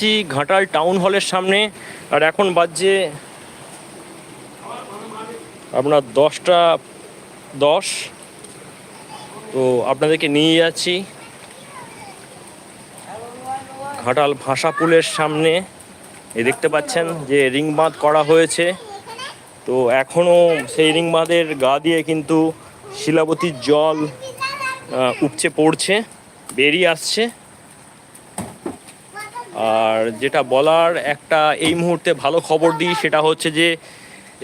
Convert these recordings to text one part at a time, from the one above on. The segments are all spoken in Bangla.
আছি ঘাটাল টাউন হলের সামনে, আর এখন বাজছে আপনার দশটা দশ। তো আপনাদেরকে নিয়ে যাচ্ছি ঘাটাল ভাষা পুলের সামনে। এই দেখতে পাচ্ছেন যে রিং বাঁধ করা হয়েছে। তো এখনও সেই রিং বাঁধের গা দিয়ে কিন্তু শিলাবতীর জল উপচে পড়ছে, বেরিয়ে আসছে। আর যেটা বলার, একটা এই মুহূর্তে ভালো খবর দিই, সেটা হচ্ছে যে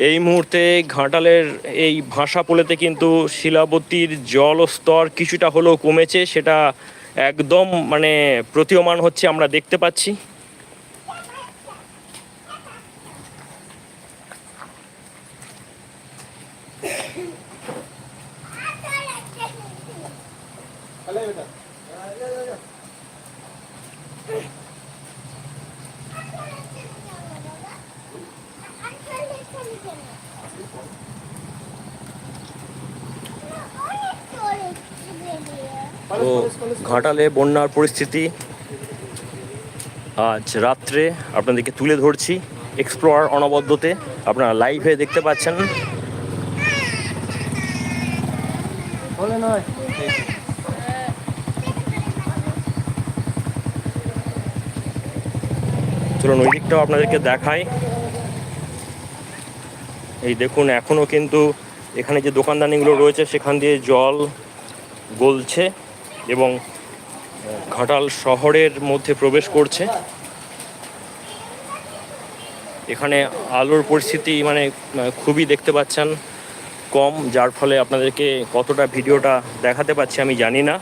এই মুহূর্তে ঘাটালের এই ভাষা পোলেতে কিন্তু শিলাবতীর জলস্তর কিছুটা হলেও কমেছে, সেটা একদম মানে প্রতীয়মান হচ্ছে, আমরা দেখতে পাচ্ছি। তো ঘাটালে বন্যার পরিস্থিতি। আজ রাত্রে আপনাদেরকে তুলে ধরছি এক্সপ্লোর অনবদ্যতে। আপনারা লাইভে দেখতে পাচ্ছেন। চলুন ওই দিকটাও আপনাদেরকে দেখাই। এই দেখুন এখনও কিন্তু এখানে যে দোকানদানিগুলো রয়েছে সেখান দিয়ে জল গলছে। এবং ঘাটাল শহরের মধ্যে প্রবেশ করছে। এখানে আলোর পরিস্থিতি মানে খুবই দেখতে পাচ্ছেন, কম, যার ফলে আপনাদেরকে কতটা ভিডিওটা দেখাতে পাচ্ছি আমি জানি না।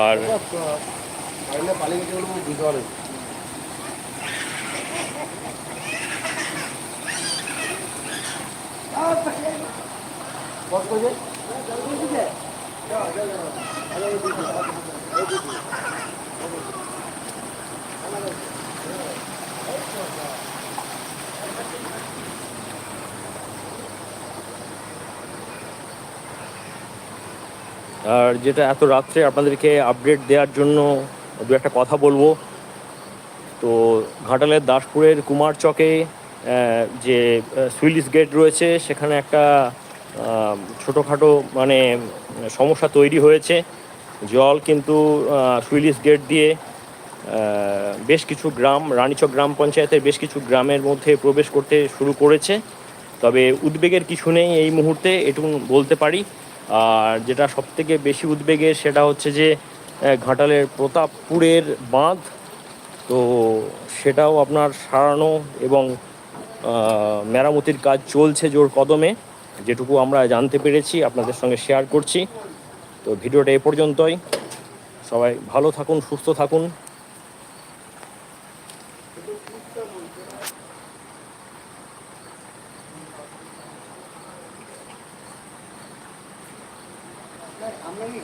আর আর যেটা এত রাত্রে আপনাদেরকে আপডেট দেওয়ার জন্য দু একটা কথা বলব। তো ঘাটালের দাসপুরের কুমার চকে যে সুইলিশ গেট রয়েছে, সেখানে একটা ছোটোখাটো মানে সমস্যা তৈরি হয়েছে। জল কিন্তু সুইলিশ গেট দিয়ে বেশ কিছু গ্রাম, রানীচক গ্রাম পঞ্চায়েতের বেশ কিছু গ্রামের মধ্যে প্রবেশ করতে শুরু করেছে। তবে উদ্বেগের কিছু নেই এই মুহূর্তে, এটুকু বলতে পারি। আর যেটা সবথেকে বেশি উদ্বেগের, সেটা হচ্ছে যে ঘাটালের প্রতাপপুরের বাঁধ, তো সেটাও আপনার সারানো এবং মেরামতির কাজ চলছে জোর কদমে। যেটুকু আমরা জানতে পেরেছি, আপনাদের সঙ্গে শেয়ার করছি। তো ভিডিওটা এ পর্যন্তই। সবাই ভালো থাকুন, সুস্থ থাকুন। আমরা কি